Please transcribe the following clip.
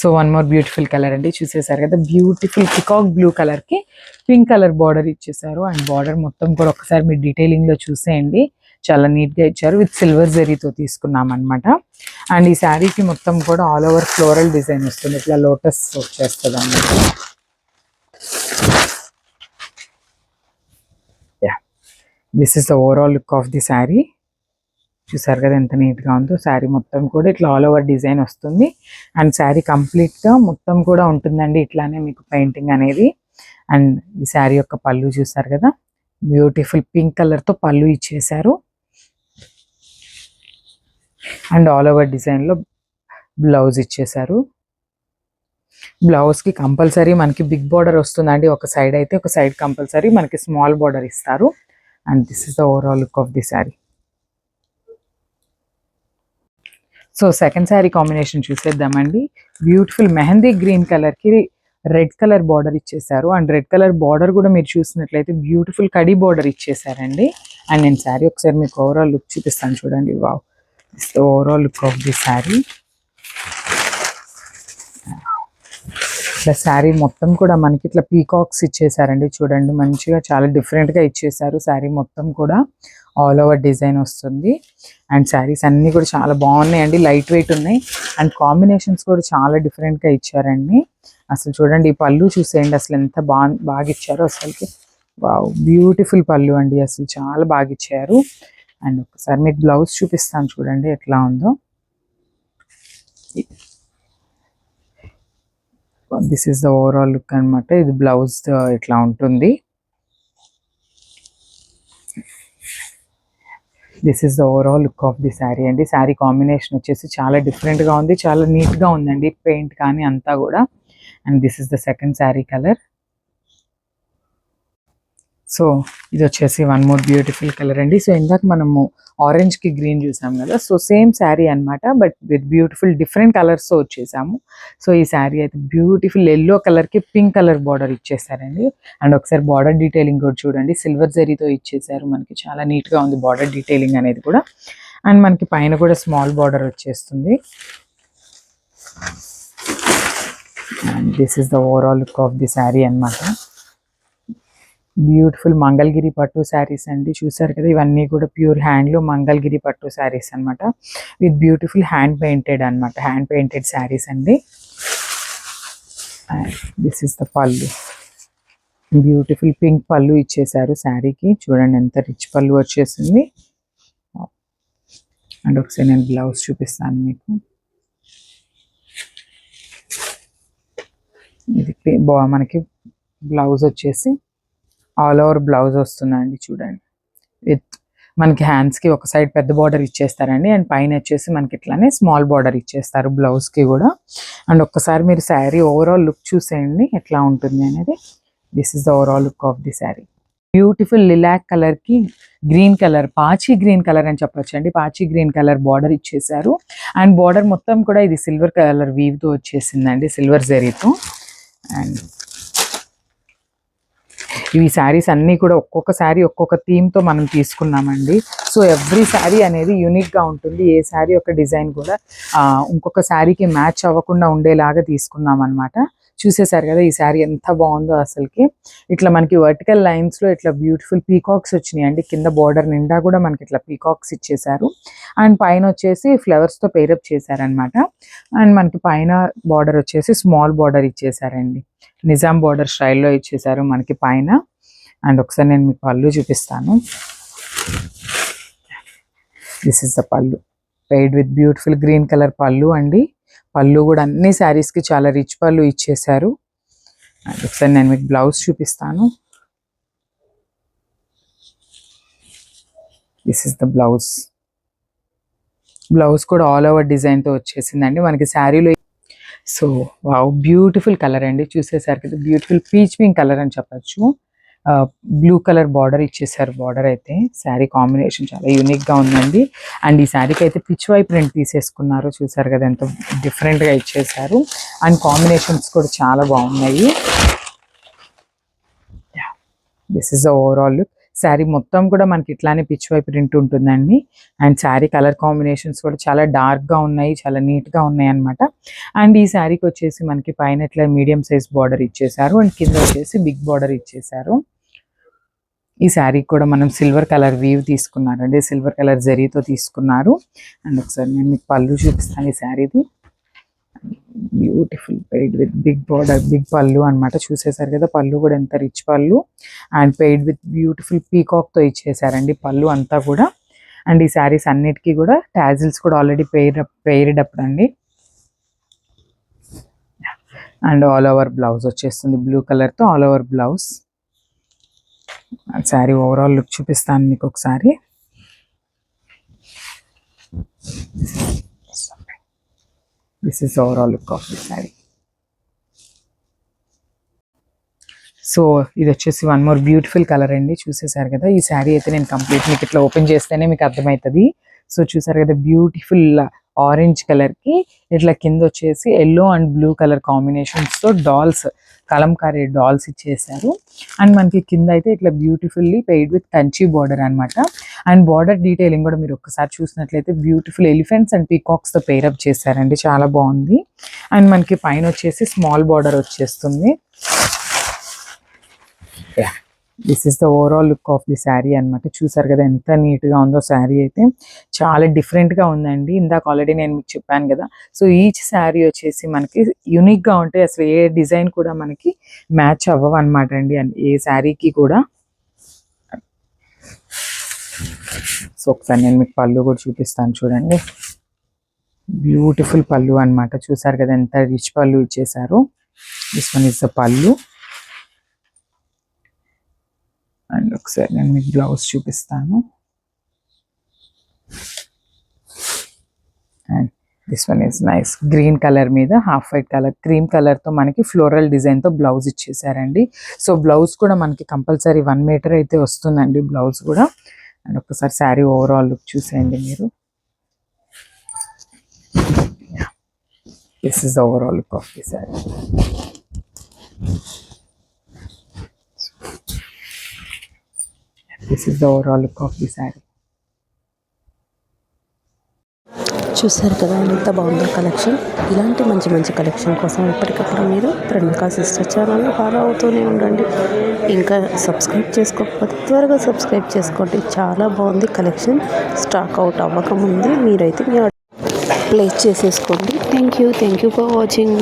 So one more beautiful colour అండి. చూసేసారు కదా బ్యూటిఫుల్ పికాక్ బ్లూ కలర్కి పింక్ కలర్ బార్డర్ ఇచ్చేసారు అండ్ బార్డర్ మొత్తం కూడా ఒకసారి మీరు డీటెయిలింగ్లో చూసేయండి. చాలా నీట్గా ఇచ్చారు. విత్ సిల్వర్ జరీతో తీసుకున్నాం అనమాట అండ్ ఈ శారీకి మొత్తం కూడా ఆల్ ఓవర్ ఫ్లోరల్ డిజైన్ వస్తుంది. ఇట్లా లోటస్ వచ్చేస్తుంది అన్నమాట. Yeah this is the overall look of the sari చూసారు కదా ఎంత నీట్గా ఉందో. శారీ మొత్తం కూడా ఇట్లా ఆల్ ఓవర్ డిజైన్ వస్తుంది. అండ్ శారీ కంప్లీట్గా మొత్తం కూడా ఉంటుందండి ఇట్లానే మీకు పెయింటింగ్ అనేది. అండ్ ఈ శారీ యొక్క పళ్ళు చూసారు కదా. బ్యూటిఫుల్ పింక్ కలర్తో పళ్ళు ఇచ్చేసారు. అండ్ ఆల్ ఓవర్ డిజైన్లో బ్లౌజ్ ఇచ్చేసారు. బ్లౌజ్కి కంపల్సరీ మనకి బిగ్ బార్డర్ వస్తుందండి. ఒక సైడ్ అయితే ఒక సైడ్ కంపల్సరీ మనకి స్మాల్ బార్డర్ ఇస్తారు. And this is the overall look of the sari so second sari combination చూసేద్దామండి. బ్యూటిఫుల్ మెహందీ గ్రీన్ కలర్కి రెడ్ కలర్ బార్డర్ ఇచ్చేసారు అండ్ రెడ్ కలర్ బార్డర్ కూడా మీరు చూసినట్లయితే బ్యూటిఫుల్ కడి బార్డర్ ఇచ్చేసారండి అండ్ నేను శారీ ఒకసారి మీకు ఓవరాల్ లుక్ చూపిస్తాను చూడండి. Wow overall look of the sari ఇట్లా శారీ మొత్తం కూడా మనకి ఇట్లా పీకాక్స్ ఇచ్చేసారండి చూడండి మంచిగా చాలా డిఫరెంట్గా ఇచ్చేసారు శారీ మొత్తం కూడా. ఆల్ ఓవర్ డిజైన్ వస్తుంది. అండ్ శారీస్ అన్నీ కూడా చాలా బాగున్నాయండి. లైట్ వెయిట్ ఉన్నాయి. అండ్ కాంబినేషన్స్ కూడా చాలా డిఫరెంట్గా గా ఇచ్చారండి. అసలు చూడండి ఈ పళ్ళు చూసేయండి. అసలు ఎంత బాగా బాగా ఇచ్చారో అసలుకి. వావ్ బ్యూటిఫుల్ పళ్ళు అండి. అసలు చాలా బాగా ఇచ్చారు అండ్ ఒకసారి మీకు బ్లౌజ్ చూపిస్తాను చూడండి ఎట్లా ఉందో. This is the overall look అన్నమాట. ఇది బ్లౌజ్ ఇట్లా ఉంటుంది. This is the overall look of the sari అండి శారీ కాంబినేషన్ వచ్చేసి చాలా డిఫరెంట్గా గా ఉంది చాలా నీట్గా గా ఉందండి పెయింట్ కానీ అంతా కూడా. And this is the second sari colour so ఇది వచ్చేసి వన్ మోర్ బ్యూటిఫుల్ కలర్ అండి. సో ఇందాక మనము ఆరెంజ్కి గ్రీన్ చూసాం కదా సో సేమ్ శారీ అన్నమాట బట్ విత్ బ్యూటిఫుల్ డిఫరెంట్ కలర్స్తో వచ్చేసాము. సో ఈ శారీ అయితే బ్యూటిఫుల్ ఎల్లో కలర్కి పింక్ కలర్ బార్డర్ ఇచ్చేసారండి. అండ్ ఒకసారి బార్డర్ డీటెయిలింగ్ కూడా చూడండి. సిల్వర్ జరీతో ఇచ్చేసారు. మనకి చాలా నీట్గా ఉంది బార్డర్ డీటెయిలింగ్ అనేది కూడా. అండ్ మనకి పైన కూడా స్మాల్ బార్డర్ వచ్చేస్తుంది. And this is the overall look of the sari అన్నమాట. బ్యూటిఫుల్ మంగళగిరి పట్టు శారీస్ అండి. చూసారు కదా ఇవన్నీ కూడా ప్యూర్ హ్యాండ్లో మంగళగిరి పట్టు శారీస్ అన్నమాట. విత్ బ్యూటిఫుల్ హ్యాండ్ పెయింటెడ్ అన్నమాట. హ్యాండ్ పెయింటెడ్ శారీస్ అండి. దిస్ ఇస్ ద పళ్ళు. బ్యూటిఫుల్ పింక్ పళ్ళు ఇచ్చేసారు శారీకి. చూడండి ఎంత రిచ్ పళ్ళు వచ్చేసింది. అండ్ ఒకసారి నేను బ్లౌజ్ చూపిస్తాను మీకు. ఇది బా- మనకి బ్లౌజ్ వచ్చేసి ఆల్ ఓవర్ బ్లౌజ్ వస్తుందండి చూడండి. విత్ మనకి హ్యాండ్స్కి ఒక సైడ్ పెద్ద బార్డర్ ఇచ్చేస్తారండి. అండ్ పైన వచ్చేసి మనకి ఇట్లానే స్మాల్ బార్డర్ ఇచ్చేస్తారు బ్లౌజ్కి కూడా. అండ్ ఒక్కసారి మీరు శారీ ఓవరాల్ లుక్ చూసేయండి. ఎట్లా ఉంటుంది అనేది. This is the overall look of the sari beautiful lilac కలర్కి గ్రీన్ కలర్ పాచి గ్రీన్ కలర్ అని చెప్పొచ్చు అండి పాచి గ్రీన్ కలర్ బార్డర్ ఇచ్చేసారు అండ్ బార్డర్ మొత్తం కూడా ఇది సిల్వర్ కలర్ వీవ్తో వచ్చేసిందండి సిల్వర్ జరీతో అండ్ ఇవి శారీస్ అన్నీ కూడా ఒక్కొక్క శారీ ఒక్కొక్క థీమ్తో మనం తీసుకున్నామండి. సో ఎవ్రీ శారీ అనేది యూనిక్గా ఉంటుంది. ఏ శారీ యొక్క డిజైన్ కూడా ఇంకొక శారీకి మ్యాచ్ అవ్వకుండా ఉండేలాగా తీసుకున్నాం అనమాట చూసేశారు కదా ఈ శారీ ఎంత బాగుందో అసలుకి. ఇట్లా మనకి వర్టికల్ లైన్స్లో ఇట్లా బ్యూటిఫుల్ పీకాక్స్ వచ్చినాయి అండి. కింద బార్డర్ నిండా కూడా మనకి ఇట్లా పీకాక్స్ ఇచ్చేసారు అండ్ పైన వచ్చేసి ఫ్లవర్స్తో పేరప్ చేశారనమాట అండ్ మనకి పైన బార్డర్ వచ్చేసి స్మాల్ బార్డర్ ఇచ్చేసారండి నిజాం బార్డర్ స్టైల్లో ఇచ్చేసారు మనకి పైన. అండ్ ఒకసారి నేను మీకు పళ్ళు చూపిస్తాను. దిస్ ఇస్ ద పళ్ళు. Paired with beautiful green colour పళ్ళు అండి. పళ్ళు కూడా అన్ని శారీస్కి కి చాలా రిచ్ పళ్ళు ఇచ్చేసారు అండ్ ఒకసారి నేను మీకు బ్లౌజ్ చూపిస్తాను. This is the blouse blouse కూడా ఆల్ ఓవర్ డిజైన్తో వచ్చేసిందండి. మనకి శారీలో సో వావ్ బ్యూటిఫుల్ కలర్ అండి. చూసేసరికి బ్యూటిఫుల్ పీచ్ పింక్ కలర్ అని చెప్పొచ్చు. బ్లూ కలర్ బార్డర్ ఇచ్చేసారు బార్డర్ అయితే శారీ కాంబినేషన్ చాలా యూనిక్గా ఉందండి. అండ్ ఈ శారీకి అయితే పిచ్ ప్రింట్ తీసేసుకున్నారు. చూసారు కదా ఎంత డిఫరెంట్గా గా ఇచ్చేసారు అండ్ కాంబినేషన్స్ కూడా చాలా బాగున్నాయి. This is the overall look sari మొత్తం కూడా మనకి ఇట్లానే పిచ్ వై ప్రింట్ ఉంటుందండి. అండ్ శారీ కలర్ కాంబినేషన్స్ కూడా చాలా డార్క్గా ఉన్నాయి చాలా నీట్గా ఉన్నాయి అన్నమాట. అండ్ ఈ శారీకి వచ్చేసి మనకి పైన ఇట్లా మీడియం సైజ్ బార్డర్ ఇచ్చేసారు అండ్ కింద వచ్చేసి బిగ్ బార్డర్ ఇచ్చేసారు ఈ శారీ కూడా మనం సిల్వర్ కలర్ వీవ్ తీసుకున్నారండి సిల్వర్ కలర్ జరీతో తీసుకున్నారు. అండ్ ఒకసారి నేను మీకు పళ్ళు చూపిస్తాను ఈ శారీది. Beautiful paired with big border big పళ్ళు అన్నమాట చూసేసారు కదా. పళ్ళు కూడా ఎంత రిచ్ పళ్ళు. అండ్ పెయిడ్ విత్ బ్యూటిఫుల్ పీకాక్తో ఇచ్చేసారండి పళ్ళు అంతా కూడా. అండ్ ఈ శారీస్ అన్నిటికీ కూడా టాజిల్స్ కూడా ఆల్రెడీ పెయిర్ పెయిర్డ్ అప్పుడు అండి. అండ్ ఆల్ ఓవర్ బ్లౌజ్ వచ్చేస్తుంది. బ్లూ కలర్తో all over blouse sari overall look చూపిస్తాను మీకు ఒకసారి. This is overall look of the sari so ఇది వచ్చేసి వన్ మోర్ బ్యూటిఫుల్ కలర్ అండి. చూసేసారు కదా? ఈ శారీ అయితే నేను కంప్లీట్ మీకు ఇట్లా ఓపెన్ చేస్తేనే మీకు అర్థమవుతుంది. సో చూసారు కదా? బ్యూటిఫుల్ ఆరెంజ్ కలర్కి ఇట్లా కింద వచ్చేసి ఎల్లో అండ్ బ్లూ కలర్ కాంబినేషన్స్తో డాల్స్ కలంకారీ డాల్స్ ఇచ్చేసారు. అండ్ మనకి కింద అయితే ఇట్లా beautifully paired with Kanchi border అన్నమాట. అండ్ బార్డర్ డీటెయిలింగ్ కూడా మీరు ఒక్కసారి చూసినట్లయితే బ్యూటిఫుల్ ఎలిఫెంట్స్ అండ్ పీకాక్స్తో పేరప్ చేశారండి. చాలా బాగుంది. అండ్ మనకి పైన వచ్చేసి స్మాల్ బార్డర్ వచ్చేస్తుంది. This is the overall look of the sari అన్నమాట. చూసారు కదా ఎంత నీట్గా ఉందో శారీ అయితే. చాలా డిఫరెంట్గా ఉందండి. ఇందాక ఆల్రెడీ నేను మీకు చెప్పాను కదా. సో ఈచ్ శారీ వచ్చేసి మనకి యూనిక్గా ఉంటాయి అసలు ఏ డిజైన్ కూడా మనకి మ్యాచ్ అవ్వవు అనమాట అండి. ఏ శారీకి కూడా. సో ఒకసారి నేను మీకు పళ్ళు కూడా చూపిస్తాను చూడండి. బ్యూటిఫుల్ పళ్ళు అన్నమాట. చూసారు కదా ఎంత రిచ్ పళ్ళు ఇచ్చేసారు. దిస్ వన్ ఇస్ ద పళ్ళు. అండ్ ఒకసారి నేను మీకు బ్లౌజ్ చూపిస్తాను. And this one is nice green colour మీద హాఫ్ వైట్ కలర్ క్రీమ్ కలర్తో మనకి ఫ్లోరల్ డిజైన్తో బ్లౌజ్ ఇచ్చేసారండి. సో బ్లౌజ్ కూడా మనకి కంపల్సరీ వన్ మీటర్ అయితే వస్తుందండి బ్లౌజ్ కూడా. అండ్ ఒకసారి శారీ ఓవరాల్ లుక్ చూసేయండి మీరు. This is the overall look of the sari this is the overall look of the sari చూసారు కదా ఎంత బాగుందో కలెక్షన్ ఇలాంటి మంచి మంచి కలెక్షన్ కోసం ఎప్పటికప్పుడు మీరు ప్రణికా సిస్టర్ ఛానల్ని ఫాలో అవుతూనే ఉండండి. ఇంకా సబ్స్క్రైబ్ చేసుకోకపోతే త్వరగా సబ్స్క్రైబ్ చేసుకోండి. చాలా బాగుంది కలెక్షన్ స్టాక్ అవుట్ అవ్వకముందే మీరైతే మీ ప్లేస్ చేసేసుకోండి. Thank you thank you for watching